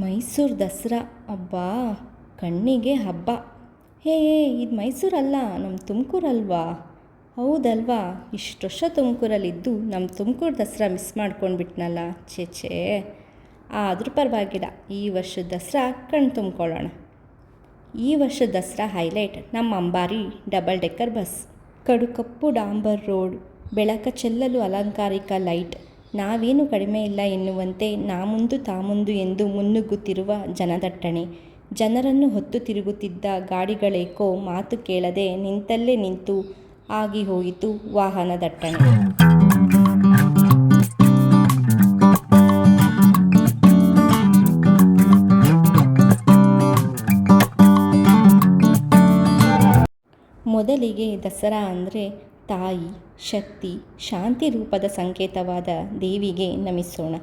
ಮೈಸೂರು ದಸರಾ. ಅಬ್ಬಾ, ಕಣ್ಣಿಗೆ ಹಬ್ಬ. ಹೇ ಇದು ಮೈಸೂರಲ್ಲ ನಮ್ಮ ತುಮಕೂರಲ್ವಾ? ಹೌದಲ್ವಾ? ಇಷ್ಟು ವರ್ಷ ತುಮಕೂರಲ್ಲಿದ್ದು ನಮ್ಮ ತುಮಕೂರು ದಸರಾ ಮಿಸ್ ಮಾಡ್ಕೊಂಡ್ಬಿಟ್ನಲ್ಲ. ಛೇ ಛೇ. ಆದರೂ ಪರವಾಗಿಲ್ಲ, ಈ ವರ್ಷದ ದಸರಾ ಕಣ್ಣು ತುಂಬ್ಕೊಳ್ಳೋಣ. ಈ ವರ್ಷದ ದಸರಾ ಹೈಲೈಟ್ ನಮ್ಮ ಅಂಬಾರಿ ಡಬಲ್ ಡೆಕ್ಕರ್ ಬಸ್. ಕಡುಕಪ್ಪು ಡಾಂಬರ್ ರೋಡ್, ಬೆಳಕ ಚೆಲ್ಲಲು ಅಲಂಕಾರಿಕ ಲೈಟ್. ನಾವೇನು ಕಡಿಮೆ ಇಲ್ಲ ಎನ್ನುವಂತೆ ನಾ ಮುಂದು ತಾ ಮುಂದು ಎಂದು ಮುನ್ನುಗ್ಗುತ್ತಿರುವ ಜನದಟ್ಟಣೆ. ಜನರನ್ನು ಹೊತ್ತು ತಿರುಗುತ್ತಿದ್ದ ಗಾಡಿಗಳೇಕೋ ಮಾತು ಕೇಳದೆ ನಿಂತಲ್ಲೇ ನಿಂತು ಆಗಿ ಹೋಯಿತು ವಾಹನ ದಟ್ಟಣೆ ಮೊದಲಿಗೆ ದಸರಾ ಅಂದರೆ ತಾಯಿ. ಶಕ್ತಿ, ಶಾಂತಿ ರೂಪದ ಸಂಕೇತವಾದ ದೇವಿಗೆ ನಮಿಸೋಣ.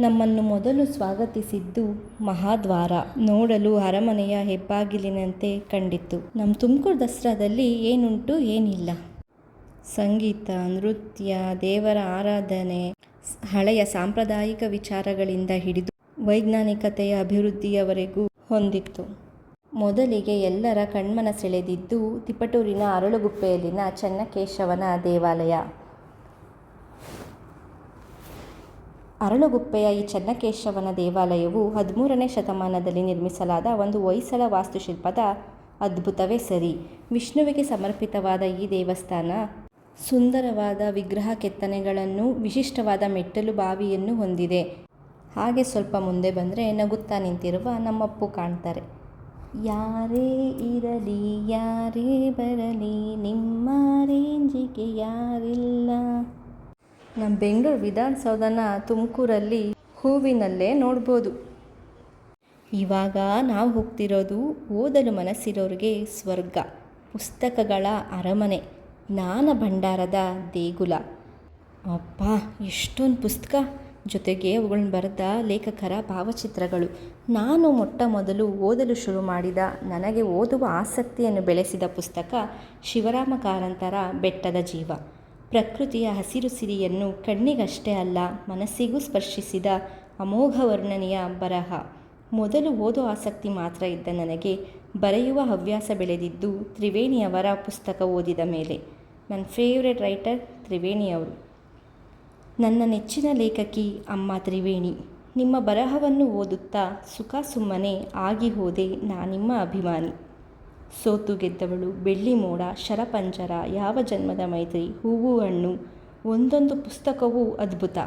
ನಮ್ಮನ್ನು ಮೊದಲು ಸ್ವಾಗತಿಸಿದ್ದು ಮಹಾದ್ವಾರ. ನೋಡಲು ಅರಮನೆಯ ಹೆಬ್ಬಾಗಿಲಿನಂತೆ ಕಂಡಿತ್ತು. ನಮ್ಮ ತುಮಕೂರು ದಸರಾದಲ್ಲಿ ಏನುಂಟು ಏನಿಲ್ಲ. ಸಂಗೀತ, ನೃತ್ಯ, ದೇವರ ಆರಾಧನೆ, ಹಳೆಯ ಸಾಂಪ್ರದಾಯಿಕ ವಿಚಾರಗಳಿಂದ ಹಿಡಿದು ವೈಜ್ಞಾನಿಕತೆಯ ಅಭಿವೃದ್ಧಿಯವರೆಗೂ ಹೊಂದಿತ್ತು. ಮೊದಲಿಗೆ ಎಲ್ಲರ ಕಣ್ಮನ ಸೆಳೆದಿದ್ದು ತಿಪಟೂರಿನ ಅರಳುಗುಪ್ಪೆಯಲ್ಲಿನ ಚೆನ್ನಕೇಶವನ ದೇವಾಲಯ. ಅರಳುಗುಪ್ಪೆಯ ಈ ಚೆನ್ನಕೇಶವನ ದೇವಾಲಯವು ಹದಿಮೂರನೇ ಶತಮಾನದಲ್ಲಿ ನಿರ್ಮಿಸಲಾದ ಒಂದು ಹೊಯ್ಸಳ ವಾಸ್ತುಶಿಲ್ಪದ ಅದ್ಭುತವೇ ಸರಿ. ವಿಷ್ಣುವಿಗೆ ಸಮರ್ಪಿತವಾದ ಈ ದೇವಸ್ಥಾನ ಸುಂದರವಾದ ವಿಗ್ರಹ ಕೆತ್ತನೆಗಳನ್ನು ವಿಶಿಷ್ಟವಾದ ಮೆಟ್ಟಲು ಬಾವಿಯನ್ನು ಹೊಂದಿದೆ. ಹಾಗೆ ಸ್ವಲ್ಪ ಮುಂದೆ ಬಂದರೆ ನಗುತ್ತಾ ನಿಂತಿರುವ ನಮ್ಮಪ್ಪು ಕಾಣ್ತಾರೆ. ಯಾರೇ ಇರಲಿ, ಯಾರೇ ಬರಲಿ, ನಿಮ್ಮ ರೇಂಜಿಗೆ ಯಾರಿಲ್ಲ. ನಮ್ಮ ಬೆಂಗಳೂರು ವಿಧಾನಸೌಧನ ತುಮಕೂರಲ್ಲಿ ಹೂವಿನಲ್ಲೇ ನೋಡ್ಬೋದು. ಇವಾಗ ನಾವು ಹೋಗ್ತಿರೋದು ಓದಲು ಮನಸ್ಸಿರೋರಿಗೆ ಸ್ವರ್ಗ, ಪುಸ್ತಕಗಳ ಅರಮನೆ, ಜ್ಞಾನ ಭಂಡಾರದ ದೇಗುಲ. ಅಪ್ಪ ಎಷ್ಟೊಂದು ಪುಸ್ತಕ. ಜೊತೆಗೆ ಅವುಗಳನ್ನು ಬರೆದ ಲೇಖಕರ ಭಾವಚಿತ್ರಗಳು. ನಾನು ಮೊಟ್ಟ ಮೊದಲು ಓದಲು ಶುರು ಮಾಡಿದ, ನನಗೆ ಓದುವ ಆಸಕ್ತಿಯನ್ನು ಬೆಳೆಸಿದ ಪುಸ್ತಕ ಶಿವರಾಮ ಕಾರಂತರ ಬೆಟ್ಟದ ಜೀವ. ಪ್ರಕೃತಿಯ ಹಸಿರು ಸಿರಿಯನ್ನು ಕಣ್ಣಿಗಷ್ಟೇ ಅಲ್ಲ, ಮನಸ್ಸಿಗೂ ಸ್ಪರ್ಶಿಸಿದ ಅಮೋಘ ವರ್ಣನೆಯ ಬರಹ. ಮೊದಲು ಓದೋ ಆಸಕ್ತಿ ಮಾತ್ರ ಇದ್ದ ನನಗೆ, ಬರೆಯುವ ಹವ್ಯಾಸ ಬೆಳೆದಿದ್ದು ತ್ರಿವೇಣಿಯವರ ಪುಸ್ತಕ ಓದಿದ ಮೇಲೆ. ನನ್ನ ಫೇವ್ರೆಟ್ ರೈಟರ್ ತ್ರಿವೇಣಿಯವರು. ನನ್ನ ನೆಚ್ಚಿನ ಲೇಖಕಿ ಅಮ್ಮ ತ್ರಿವೇಣಿ. ನಿಮ್ಮ ಬರಹವನ್ನು ಓದುತ್ತಾ ಸುಖ ಸುಮ್ಮನೆ ಆಗಿ ಹೋದೆ ನಾನಿಮ್ಮ ಅಭಿಮಾನಿ. ಸೋತು ಗೆದ್ದವಳು ಬೆಳ್ಳಿ ಮೋಡ, ಶರಪಂಜರ, ಯಾವ ಜನ್ಮದ ಮೈತ್ರಿ, ಹೂವು, ಹಣ್ಣು, ಒಂದೊಂದು ಪುಸ್ತಕವೂ ಅದ್ಭುತ.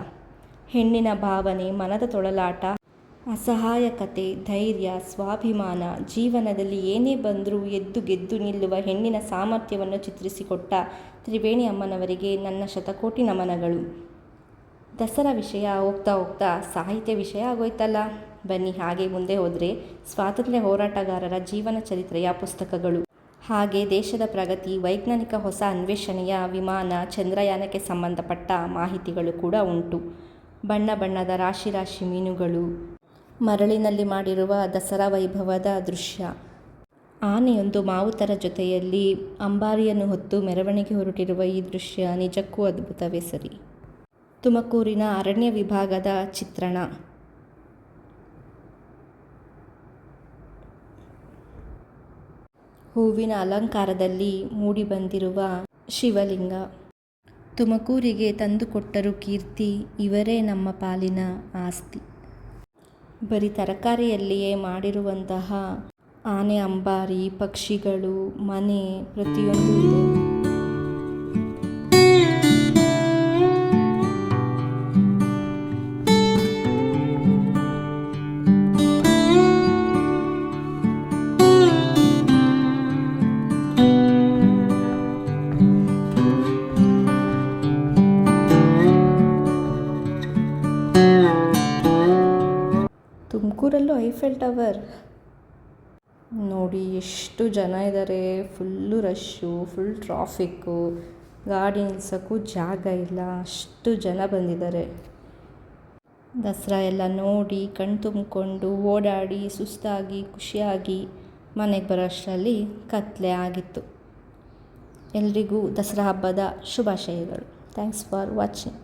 ಹೆಣ್ಣಿನ ಭಾವನೆ, ಮನದ ತೊಳಲಾಟ ಅಸಹಾಯಕತೆ ಧೈರ್ಯ, ಸ್ವಾಭಿಮಾನ, ಜೀವನದಲ್ಲಿ ಏನೇ ಬಂದರೂ ಎದ್ದು ಗೆದ್ದು ನಿಲ್ಲುವ ಹೆಣ್ಣಿನ ಸಾಮರ್ಥ್ಯವನ್ನು ಚಿತ್ರಿಸಿಕೊಟ್ಟ ತ್ರಿವೇಣಿ ಅಮ್ಮನವರಿಗೆ ನನ್ನ ಶತಕೋಟಿ ನಮನಗಳು. ದಸರಾ ವಿಷಯ ಹೋಗ್ತಾ ಹೋಗ್ತಾ ಸಾಹಿತ್ಯ ವಿಷಯ ಆಗೋಯ್ತಲ್ಲ? ಬನ್ನಿ, ಹಾಗೆ ಮುಂದೆ ಹೋದರೆ ಸ್ವಾತಂತ್ರ್ಯ ಹೋರಾಟಗಾರರ ಜೀವನ ಚರಿತ್ರೆಯ ಪುಸ್ತಕಗಳು. ಹಾಗೆ ದೇಶದ ಪ್ರಗತಿ, ವೈಜ್ಞಾನಿಕ ಹೊಸ ಅನ್ವೇಷಣೆಯ ವಿಮಾನ, ಚಂದ್ರಯಾನಕ್ಕೆ ಸಂಬಂಧಪಟ್ಟ ಮಾಹಿತಿಗಳು ಕೂಡ ಉಂಟು. ಬಣ್ಣ ಬಣ್ಣದ ರಾಶಿ ರಾಶಿ ಮೀನುಗಳು. ಮರಳಿನಲ್ಲಿ ಮಾಡಿರುವ ದಸರಾ ವೈಭವದ ದೃಶ್ಯ. ಆನೆಯೊಂದು ಮಾವುತರ ಜೊತೆಯಲ್ಲಿ ಅಂಬಾರಿಯನ್ನು ಹೊತ್ತು ಮೆರವಣಿಗೆ ಹೊರಟಿರುವ ಈ ದೃಶ್ಯ ನಿಜಕ್ಕೂ ಅದ್ಭುತವೇ ಸರಿ. ತುಮಕೂರಿನ ಅರಣ್ಯ ವಿಭಾಗದ ಚಿತ್ರಣ. ಹೂವಿನ ಅಲಂಕಾರದಲ್ಲಿ ಮೂಡಿಬಂದಿರುವ ಶಿವಲಿಂಗ. ತುಮಕೂರಿಗೆ ತಂದುಕೊಟ್ಟರು ಕೀರ್ತಿ, ಇವರೇ ನಮ್ಮ ಪಾಲಿನ ಆಸ್ತಿ. ಬರೀ ತರಕಾರಿಯಲ್ಲಿಯೇ ಮಾಡಿರುವಂತಹ ಆನೆ, ಅಂಬಾರಿ, ಪಕ್ಷಿಗಳು, ಮನೆ ಪ್ರತಿಯೊಂದು ಇದೆ. ತುಮಕೂರಲ್ಲೂ ಐಫೆಲ್ ಟವರ್. ನೋಡಿ ಎಷ್ಟು ಜನ ಇದ್ದಾರೆ ಫುಲ್ಲು ರಶ್ಶು, ಫುಲ್ ಟ್ರಾಫಿಕ್ಕು. ಗಾಡಿ ನಿಲ್ಸೋಕ್ಕೂ ಜಾಗ ಇಲ್ಲ. ಅಷ್ಟು ಜನ ಬಂದಿದ್ದಾರೆ ದಸರಾ ಎಲ್ಲ ನೋಡಿ, ಕಣ್ ತುಂಬಿಕೊಂಡು ಓಡಾಡಿ, ಸುಸ್ತಾಗಿ, ಖುಷಿಯಾಗಿ ಮನೆಗೆ ಬರೋ ಅಷ್ಟರಲ್ಲಿ ಕತ್ತಲೆ ಆಗಿತ್ತು. ಎಲ್ರಿಗೂ ದಸರಾ ಹಬ್ಬದ ಶುಭಾಶಯಗಳು. Thanks for watching